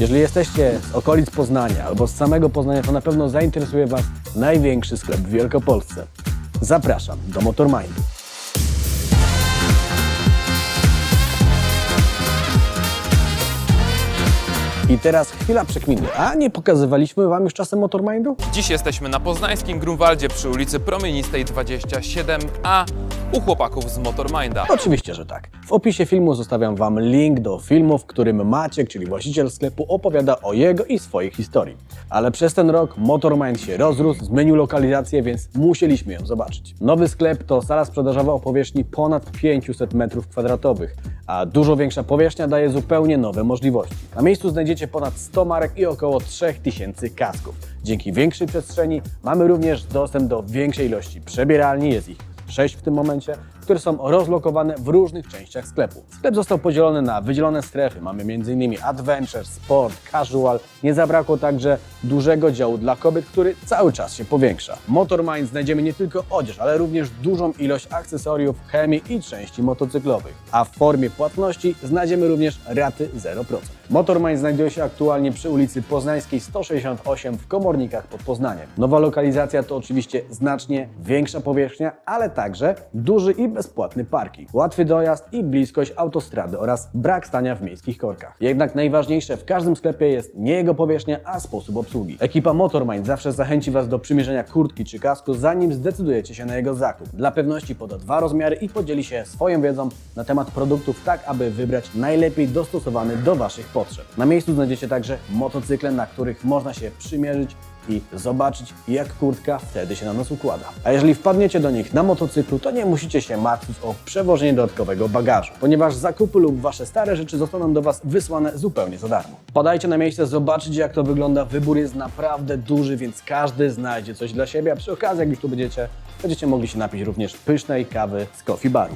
Jeżeli jesteście z okolic Poznania albo z samego Poznania, to na pewno zainteresuje Was największy sklep w Wielkopolsce. Zapraszam do Motormindu. I teraz chwila przekminy. A nie pokazywaliśmy Wam już czasem Motormindu? Dziś jesteśmy na poznańskim Grunwaldzie przy ulicy Promienistej 27a u chłopaków z Motorminda. Oczywiście, że tak. W opisie filmu zostawiam Wam link do filmu, w którym Maciek, czyli właściciel sklepu, opowiada o jego i swojej historii. Ale przez ten rok Motormind się rozrósł, zmienił lokalizację, więc musieliśmy ją zobaczyć. Nowy sklep to sala sprzedażowa o powierzchni ponad 500 m2, a dużo większa powierzchnia daje zupełnie nowe możliwości. Na miejscu znajdziecie ponad 100 marek i około 3000 kasków. Dzięki większej przestrzeni mamy również dostęp do większej ilości przebieralni, jest ich 6 w tym momencie, które są rozlokowane w różnych częściach sklepu. Sklep został podzielony na wydzielone strefy. Mamy m.in. adventure, sport, casual. Nie zabrakło także dużego działu dla kobiet, który cały czas się powiększa. W Motormind znajdziemy nie tylko odzież, ale również dużą ilość akcesoriów, chemii i części motocyklowych. A w formie płatności znajdziemy również raty 0%. Motormind znajduje się aktualnie przy ulicy Poznańskiej 168 w Komornikach pod Poznaniem. Nowa lokalizacja to oczywiście znacznie większa powierzchnia, ale także duży i bezpłatny parking, łatwy dojazd i bliskość autostrady oraz brak stania w miejskich korkach. Jednak najważniejsze w każdym sklepie jest nie jego powierzchnia, a sposób obsługi. Ekipa Motormind zawsze zachęci Was do przymierzenia kurtki czy kasku, zanim zdecydujecie się na jego zakup. Dla pewności poda dwa rozmiary i podzieli się swoją wiedzą na temat produktów tak, aby wybrać najlepiej dostosowany do Waszych potrzeb. Na miejscu znajdziecie także motocykle, na których można się przymierzyć i zobaczyć, jak kurtka wtedy się na nas układa. A jeżeli wpadniecie do nich na motocyklu, to nie musicie się martwić o przewożenie dodatkowego bagażu, ponieważ zakupy lub Wasze stare rzeczy zostaną do Was wysłane zupełnie za darmo. Podajcie na miejsce, zobaczycie jak to wygląda. Wybór jest naprawdę duży, więc każdy znajdzie coś dla siebie, a przy okazji, jak już tu będziecie, będziecie mogli się napić również pysznej kawy z coffee baru.